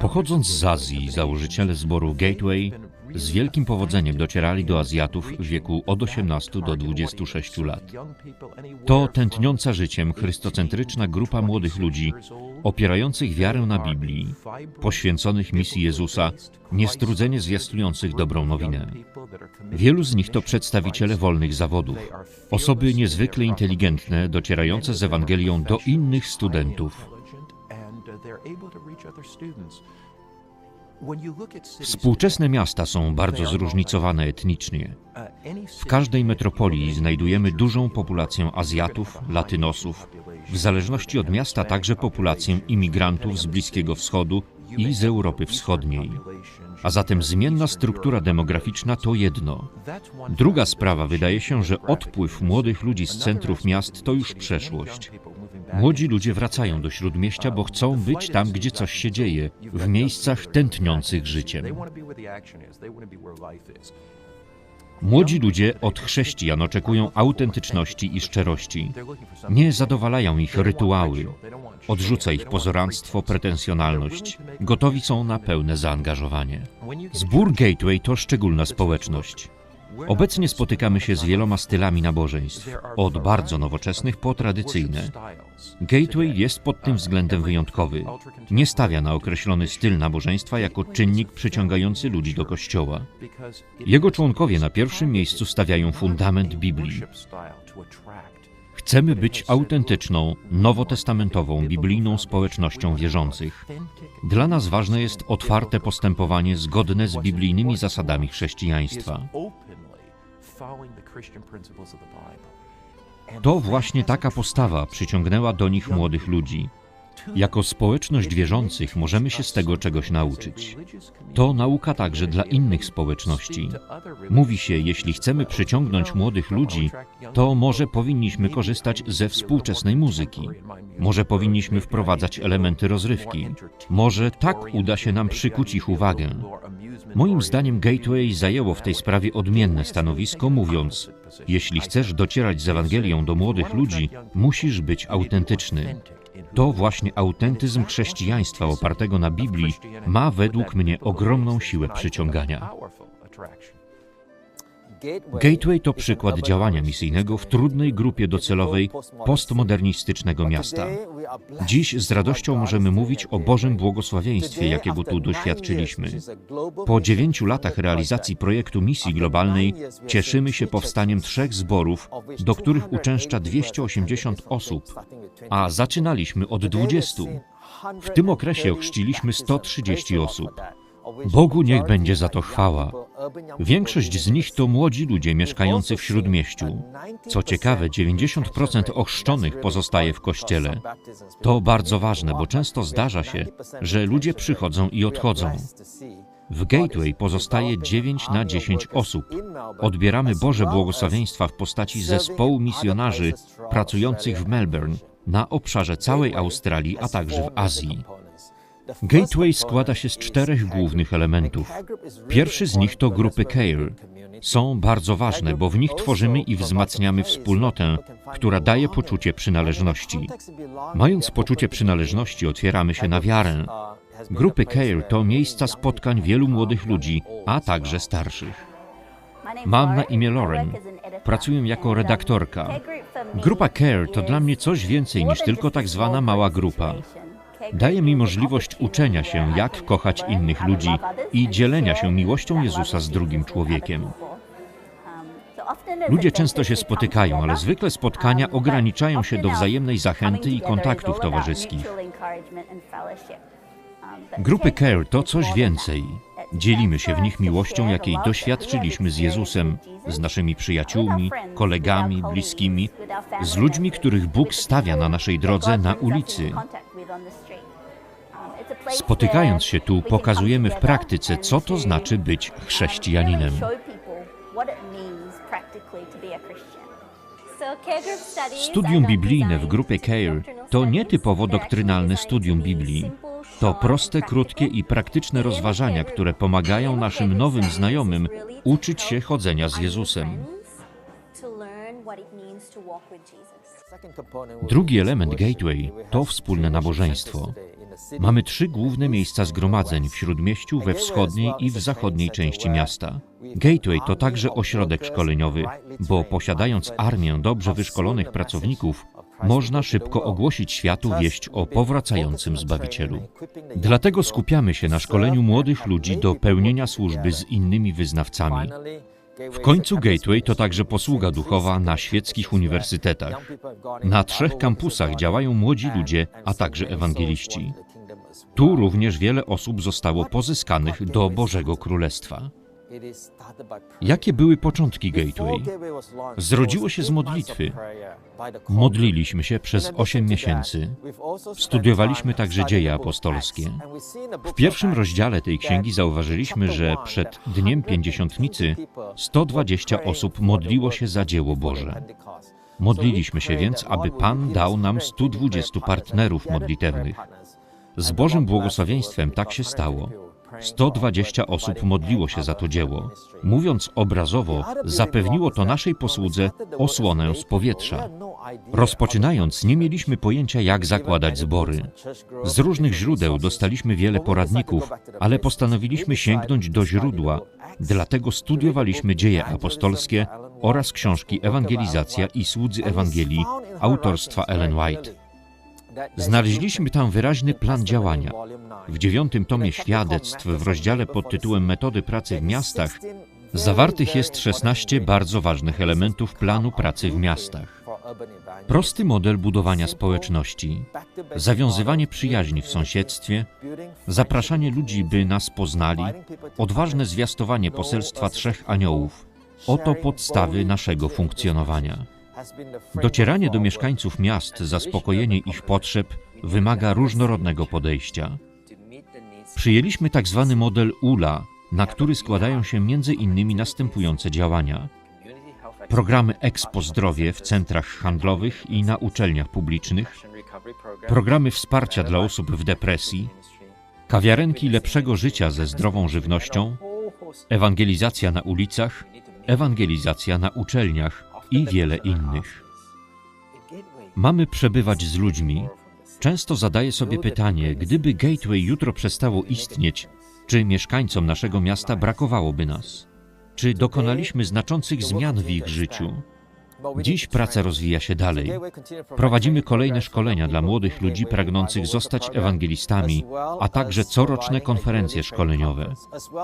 Pochodząc z Azji, założyciele zboru Gateway z wielkim powodzeniem docierali do Azjatów w wieku od 18 do 26 lat. To tętniąca życiem chrystocentryczna grupa młodych ludzi, opierających wiarę na Biblii, poświęconych misji Jezusa, niestrudzenie zwiastujących dobrą nowinę. Wielu z nich to przedstawiciele wolnych zawodów, osoby niezwykle inteligentne, docierające z Ewangelią do innych studentów. Współczesne miasta są bardzo zróżnicowane etnicznie. W każdej metropolii znajdujemy dużą populację Azjatów, Latynosów, w zależności od miasta także populację imigrantów z Bliskiego Wschodu i z Europy Wschodniej. A zatem zmienna struktura demograficzna to jedno. Druga sprawa wydaje się, że odpływ młodych ludzi z centrów miast to już przeszłość. Młodzi ludzie wracają do śródmieścia, bo chcą być tam, gdzie coś się dzieje, w miejscach tętniących życiem. Młodzi ludzie od chrześcijan oczekują autentyczności i szczerości. Nie zadowalają ich rytuały. Odrzuca ich pozoranstwo, pretensjonalność. Gotowi są na pełne zaangażowanie. Zbór Gateway to szczególna społeczność. Obecnie spotykamy się z wieloma stylami nabożeństw, od bardzo nowoczesnych po tradycyjne. Gateway jest pod tym względem wyjątkowy. Nie stawia na określony styl nabożeństwa jako czynnik przyciągający ludzi do kościoła. Jego członkowie na pierwszym miejscu stawiają fundament Biblii. Chcemy być autentyczną, nowotestamentową, biblijną społecznością wierzących. Dla nas ważne jest otwarte postępowanie zgodne z biblijnymi zasadami chrześcijaństwa. To właśnie taka postawa przyciągnęła do nich młodych ludzi. Jako społeczność wierzących możemy się z tego czegoś nauczyć. To nauka także dla innych społeczności. Mówi się, jeśli chcemy przyciągnąć młodych ludzi, to może powinniśmy korzystać ze współczesnej muzyki. Może powinniśmy wprowadzać elementy rozrywki. Może tak uda się nam przykuć ich uwagę. Moim zdaniem Gateway zajęło w tej sprawie odmienne stanowisko, mówiąc: Jeśli chcesz docierać z Ewangelią do młodych ludzi, musisz być autentyczny. To właśnie autentyzm chrześcijaństwa opartego na Biblii ma według mnie ogromną siłę przyciągania. Gateway to przykład działania misyjnego w trudnej grupie docelowej postmodernistycznego miasta. Dziś z radością możemy mówić o Bożym błogosławieństwie, jakiego tu doświadczyliśmy. Po dziewięciu latach realizacji projektu misji globalnej cieszymy się powstaniem trzech zborów, do których uczęszcza 280 osób, a zaczynaliśmy od 20. W tym okresie ochrzciliśmy 130 osób. Bogu niech będzie za to chwała. Większość z nich to młodzi ludzie mieszkający w śródmieściu. Co ciekawe, 90% ochrzczonych pozostaje w kościele. To bardzo ważne, bo często zdarza się, że ludzie przychodzą i odchodzą. W Gateway pozostaje 9 na 10 osób. Odbieramy Boże błogosławieństwa w postaci zespołu misjonarzy pracujących w Melbourne, na obszarze całej Australii, a także w Azji. Gateway składa się z czterech głównych elementów. Pierwszy z nich to grupy CARE. Są bardzo ważne, bo w nich tworzymy i wzmacniamy wspólnotę, która daje poczucie przynależności. Mając poczucie przynależności, otwieramy się na wiarę. Grupy CARE to miejsca spotkań wielu młodych ludzi, a także starszych. Mam na imię Lauren. Pracuję jako redaktorka. Grupa CARE to dla mnie coś więcej niż tylko tak zwana mała grupa. Daje mi możliwość uczenia się, jak kochać innych ludzi i dzielenia się miłością Jezusa z drugim człowiekiem. Ludzie często się spotykają, ale zwykle spotkania ograniczają się do wzajemnej zachęty i kontaktów towarzyskich. Grupy CARE to coś więcej. Dzielimy się w nich miłością, jakiej doświadczyliśmy z Jezusem, z naszymi przyjaciółmi, kolegami, bliskimi, z ludźmi, których Bóg stawia na naszej drodze na ulicy. Spotykając się tu, pokazujemy w praktyce, co to znaczy być chrześcijaninem. Studium biblijne w grupie CARE to nietypowo doktrynalne studium Biblii. To proste, krótkie i praktyczne rozważania, które pomagają naszym nowym znajomym uczyć się chodzenia z Jezusem. Drugi element Gateway to wspólne nabożeństwo. Mamy trzy główne miejsca zgromadzeń w śródmieściu, we wschodniej i w zachodniej części miasta. Gateway to także ośrodek szkoleniowy, bo posiadając armię dobrze wyszkolonych pracowników, można szybko ogłosić światu wieść o powracającym Zbawicielu. Dlatego skupiamy się na szkoleniu młodych ludzi do pełnienia służby z innymi wyznawcami. W końcu Gateway to także posługa duchowa na świeckich uniwersytetach. Na trzech kampusach działają młodzi ludzie, a także ewangeliści. Tu również wiele osób zostało pozyskanych do Bożego Królestwa. Jakie były początki Gateway? Zrodziło się z modlitwy. Modliliśmy się przez 8 miesięcy. Studiowaliśmy także dzieje apostolskie. W pierwszym rozdziale tej księgi zauważyliśmy, że przed Dniem Pięćdziesiątnicy 120 osób modliło się za dzieło Boże. Modliliśmy się więc, aby Pan dał nam 120 partnerów modlitewnych. Z Bożym błogosławieństwem tak się stało. 120 osób modliło się za to dzieło. Mówiąc obrazowo, zapewniło to naszej posłudze osłonę z powietrza. Rozpoczynając, nie mieliśmy pojęcia, jak zakładać zbory. Z różnych źródeł dostaliśmy wiele poradników, ale postanowiliśmy sięgnąć do źródła, dlatego studiowaliśmy dzieje apostolskie oraz książki Ewangelizacja i Słudzy Ewangelii autorstwa Ellen White. Znaleźliśmy tam wyraźny plan działania. W dziewiątym tomie świadectw w rozdziale pod tytułem Metody pracy w miastach zawartych jest 16 bardzo ważnych elementów planu pracy w miastach. Prosty model budowania społeczności, zawiązywanie przyjaźni w sąsiedztwie, zapraszanie ludzi, by nas poznali, odważne zwiastowanie poselstwa trzech aniołów. Oto podstawy naszego funkcjonowania. Docieranie do mieszkańców miast, zaspokojenie ich potrzeb wymaga różnorodnego podejścia. Przyjęliśmy tak zwany model ULA, na który składają się między innymi następujące działania. Programy Expo Zdrowie w centrach handlowych i na uczelniach publicznych, programy wsparcia dla osób w depresji, kawiarenki lepszego życia ze zdrową żywnością, ewangelizacja na ulicach, ewangelizacja na uczelniach i wiele innych. Mamy przebywać z ludźmi. Często zadaję sobie pytanie, gdyby Gateway jutro przestało istnieć, czy mieszkańcom naszego miasta brakowałoby nas? Czy dokonaliśmy znaczących zmian w ich życiu? Dziś praca rozwija się dalej. Prowadzimy kolejne szkolenia dla młodych ludzi pragnących zostać ewangelistami, a także coroczne konferencje szkoleniowe.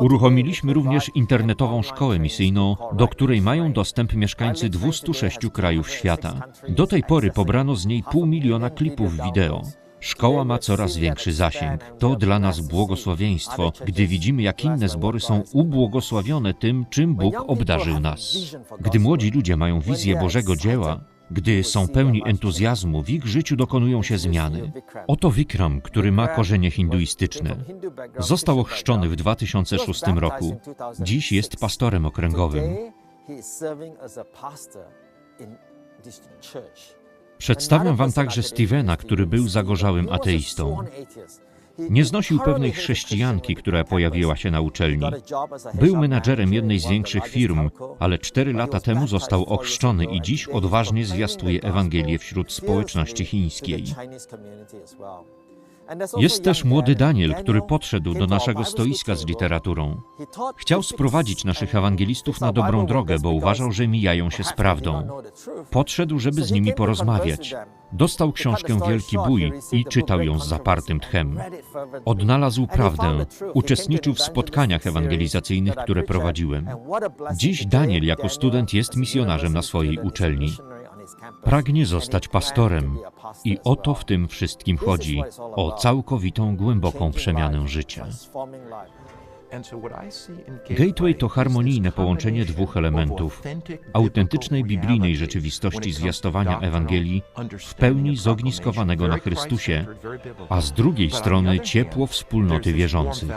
Uruchomiliśmy również internetową szkołę misyjną, do której mają dostęp mieszkańcy 206 krajów świata. Do tej pory pobrano z niej pół miliona klipów wideo. Szkoła ma coraz większy zasięg. To dla nas błogosławieństwo, gdy widzimy, jak inne zbory są ubłogosławione tym, czym Bóg obdarzył nas. Gdy młodzi ludzie mają wizję Bożego dzieła, gdy są pełni entuzjazmu, w ich życiu dokonują się zmiany. Oto Vikram, który ma korzenie hinduistyczne. Został ochrzczony w 2006 roku. Dziś jest pastorem okręgowym. Przedstawiam wam także Stevena, który był zagorzałym ateistą. Nie znosił pewnej chrześcijanki, która pojawiła się na uczelni. Był menadżerem jednej z większych firm, ale cztery lata temu został ochrzczony i dziś odważnie zwiastuje Ewangelię wśród społeczności chińskiej. Jest też młody Daniel, który podszedł do naszego stoiska z literaturą. Chciał sprowadzić naszych ewangelistów na dobrą drogę, bo uważał, że mijają się z prawdą. Podszedł, żeby z nimi porozmawiać. Dostał książkę Wielki Bój i czytał ją z zapartym tchem. Odnalazł prawdę, uczestniczył w spotkaniach ewangelizacyjnych, które prowadziłem. Dziś Daniel jako student jest misjonarzem na swojej uczelni. Pragnie zostać pastorem i o to w tym wszystkim chodzi o całkowitą, głęboką przemianę życia. Gateway to harmonijne połączenie dwóch elementów: autentycznej biblijnej rzeczywistości zwiastowania Ewangelii w pełni zogniskowanego na Chrystusie, a z drugiej strony ciepło wspólnoty wierzących.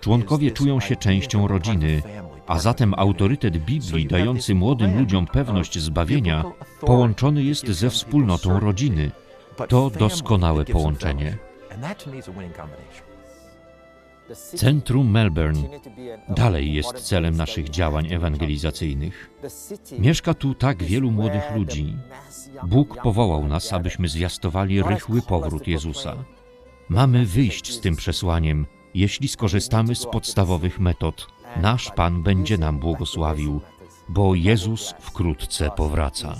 Członkowie czują się częścią rodziny, a zatem autorytet Biblii dający młodym ludziom pewność zbawienia połączony jest ze wspólnotą rodziny. To doskonałe połączenie. Centrum Melbourne dalej jest celem naszych działań ewangelizacyjnych. Mieszka tu tak wielu młodych ludzi. Bóg powołał nas, abyśmy zwiastowali rychły powrót Jezusa. Mamy wyjść z tym przesłaniem, jeśli skorzystamy z podstawowych metod. Nasz Pan będzie nam błogosławił, bo Jezus wkrótce powraca.